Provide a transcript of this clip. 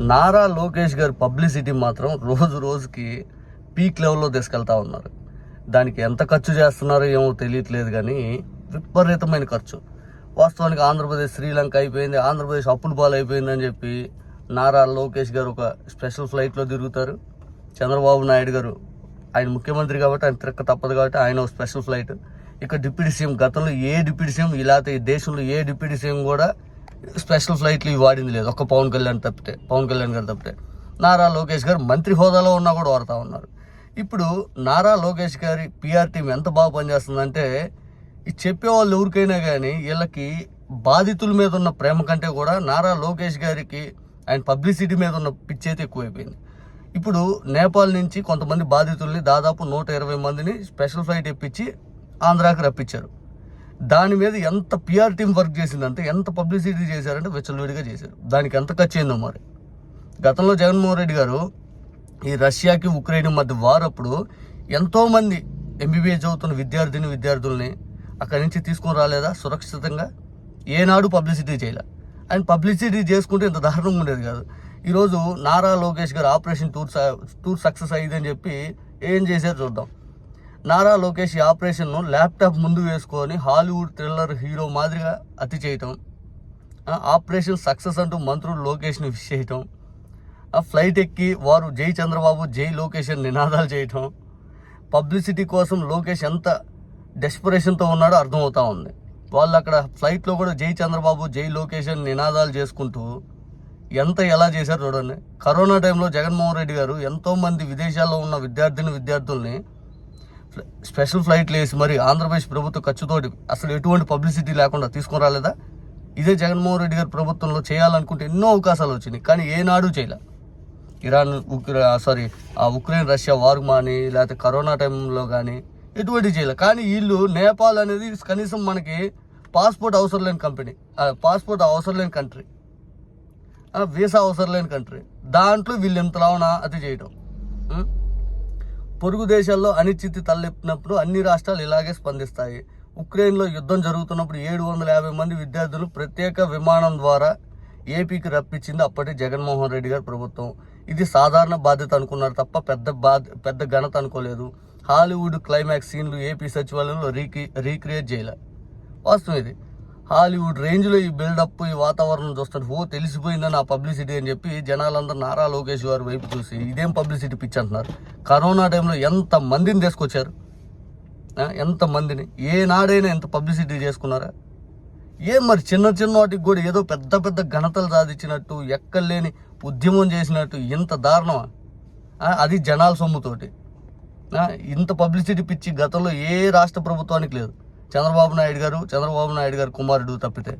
నారా లోకేష్ గారి పబ్లిసిటీ మాత్రం రోజు రోజుకి పీక్ లెవెల్లో తీసుకెళ్తా ఉన్నారు. దానికి ఎంత ఖర్చు చేస్తున్నారో ఏమో తెలియట్లేదు కానీ విపరీతమైన ఖర్చు. వాస్తవానికి ఆంధ్రప్రదేశ్ శ్రీలంక అయిపోయింది ఆంధ్రప్రదేశ్ అప్పుల పాలు అయిపోయిందని చెప్పి నారా లోకేష్ గారు ఒక స్పెషల్ ఫ్లైట్లో తిరుగుతారు. చంద్రబాబు నాయుడు గారు ఆయన ముఖ్యమంత్రి కాబట్టి ఆయన తిరక్క తప్పదు కాబట్టి ఆయన ఒక స్పెషల్ ఫ్లైట్. ఇక డిప్యూటీ సీఎం గతంలో ఏ డిప్యూటీ సీఎం ఇలా ఈ దేశంలో ఏ డిప్యూటీ సీఎం కూడా స్పెషల్ ఫ్లైట్లు ఇవి వాడింది లేదు. ఒక్క పవన్ కళ్యాణ్ తప్పితే పవన్ కళ్యాణ్ గారు తప్పితే. నారా లోకేష్ గారు మంత్రి హోదాలో ఉన్నా కూడా వాడుతూ ఉన్నారు. ఇప్పుడు నారా లోకేష్ గారి పిఆర్ టీం ఎంత బాగా పనిచేస్తుందంటే ఈ చెప్పేవాళ్ళు ఎవరికైనా కానీ వీళ్ళకి బాధితుల మీద ఉన్న ప్రేమ కంటే కూడా నారా లోకేష్ గారికి ఆయన పబ్లిసిటీ మీద ఉన్న పిచ్చి అయితే ఎక్కువైపోయింది. ఇప్పుడు నేపాల్ నుంచి కొంతమంది బాధితుల్ని దాదాపు నూట ఇరవై మందిని స్పెషల్ ఫ్లైట్ ఇప్పించి ఆంధ్రాకి రప్పించారు. దాని మీద ఎంత పిఆర్ టీం వర్క్ చేసిందంటే ఎంత పబ్లిసిటీ చేశారంటే విచ్చలవిడిగా చేశారు. దానికి ఎంత ఖర్చు అయిందో మరి. గతంలో జగన్మోహన్ రెడ్డి గారు ఈ రష్యాకి ఉక్రెయిన్ మధ్య వారప్పుడు ఎంతోమంది ఎంబీబీఎస్ చదువుతున్న విద్యార్థిని విద్యార్థుల్ని అక్కడి నుంచి తీసుకొని రాలేదా? సురక్షితంగా? ఏనాడు పబ్లిసిటీ చేయలే. ఆయన పబ్లిసిటీ చేసుకుంటే ఇంత దారుణంగా ఉండేది కాదు. ఈరోజు నారా లోకేష్ గారు ఆపరేషన్ టూర్ టూర్ సక్సెస్ అయ్యిందని చెప్పి ఏం చేశారు చూద్దాం. నారా లోకేష్ ఈ ఆపరేషన్ను ల్యాప్టాప్ ముందు వేసుకొని హాలీవుడ్ థ్రిల్లర్ హీరో మాదిరిగా అతి చేయటం. ఆ, ఆపరేషన్ సక్సెస్ అంటూ మంత్రులు లోకేష్ని విష్ చేయటం. ఆ ఫ్లైట్ ఎక్కి వారు జై చంద్రబాబు జై లోకేష్ అని నినాదాలు చేయటం. పబ్లిసిటీ కోసం లోకేష్ ఎంత డెస్పరేషన్తో ఉన్నాడో అర్థమవుతా ఉంది. వాళ్ళు అక్కడ ఫ్లైట్లో కూడా జై చంద్రబాబు జై లోకేష్ అని నినాదాలు చేసుకుంటూ ఎంత ఎలా చేశారు చూడండి. కరోనా టైంలో జగన్మోహన్ రెడ్డి గారు ఎంతోమంది విదేశాల్లో ఉన్న విద్యార్థిని విద్యార్థుల్ని స్పెషల్ ఫ్లైట్లు వేసి మరి ఆంధ్రప్రదేశ్ ప్రభుత్వ ఖర్చుతోటి అసలు ఎటువంటి పబ్లిసిటీ లేకుండా తీసుకుని రాలేదా ఇదే జగన్మోహన్ రెడ్డి గారి ప్రభుత్వంలో చేయాలనుకుంటే ఎన్నో అవకాశాలు వచ్చినాయి కానీ ఏనాడు చేయలే. ఇరాన్ ఉక్రె సారీ ఆ ఉక్రెయిన్ రష్యా వార్ కానీ లేకపోతే కరోనా టైంలో కానీ ఎటువంటి చేయలే. కానీ వీళ్ళు నేపాల్ అనేది కనీసం మనకి పాస్పోర్ట్ అవసరం లేని కంపెనీ పాస్పోర్ట్ అవసరం లేని కంట్రీ వీసా అవసరం లేని కంట్రీ. దాంట్లో వీళ్ళు ఎంతలావునా అతి చేయడం చేయటం పొరుగు దేశాల్లో అనిశ్చితి తలెప్పినప్పుడు అన్ని రాష్ట్రాలు ఇలాగే స్పందిస్తాయి. ఉక్రెయిన్లో యుద్ధం జరుగుతున్నప్పుడు ఏడు వందల యాభై మంది విద్యార్థులు ప్రత్యేక విమానం ద్వారా ఏపీకి రప్పించింది అప్పటి జగన్మోహన్ రెడ్డి గారి ప్రభుత్వం. ఇది సాధారణ బాధ్యత అనుకున్నారు తప్ప పెద్ద బాధ పెద్ద ఘనత అనుకోలేదు. హాలీవుడ్ క్లైమాక్స్ సీన్లు ఏపీ సచివాలయంలో రీక్రి రీక్రియేట్ చేయలే. వాస్తవం ఇది. హాలీవుడ్ రేంజ్లో ఈ బిల్డప్ ఈ వాతావరణం చూస్తుంటే ఓ తెలిసిపోయిందని ఆ పబ్లిసిటీ అని చెప్పి జనాలందరూ నారా లోకేష్ గారి వైపు చూసి ఇదేం పబ్లిసిటీ పిచ్చి అంటున్నారు. కరోనా టైంలో ఎంత మందిని తీసుకొచ్చారు? ఎంత మందిని? ఏనాడైనా ఎంత పబ్లిసిటీ చేసుకున్నారా? ఏం మరి చిన్న చిన్న వాటికి కూడా ఏదో పెద్ద పెద్ద ఘనతలు సాధించినట్టు ఎక్కలేని ఉద్యమం చేసినట్టు ఇంత దారుణమా? అది జనాల సొమ్ముతోటి. ఇంత పబ్లిసిటీ పిచ్చి గతంలో ఏ రాష్ట్ర ప్రభుత్వానికి లేదు. చంద్రబాబు నాయుడు గారు చంద్రబాబు నాయుడు గారు కుమారుడు తప్పితే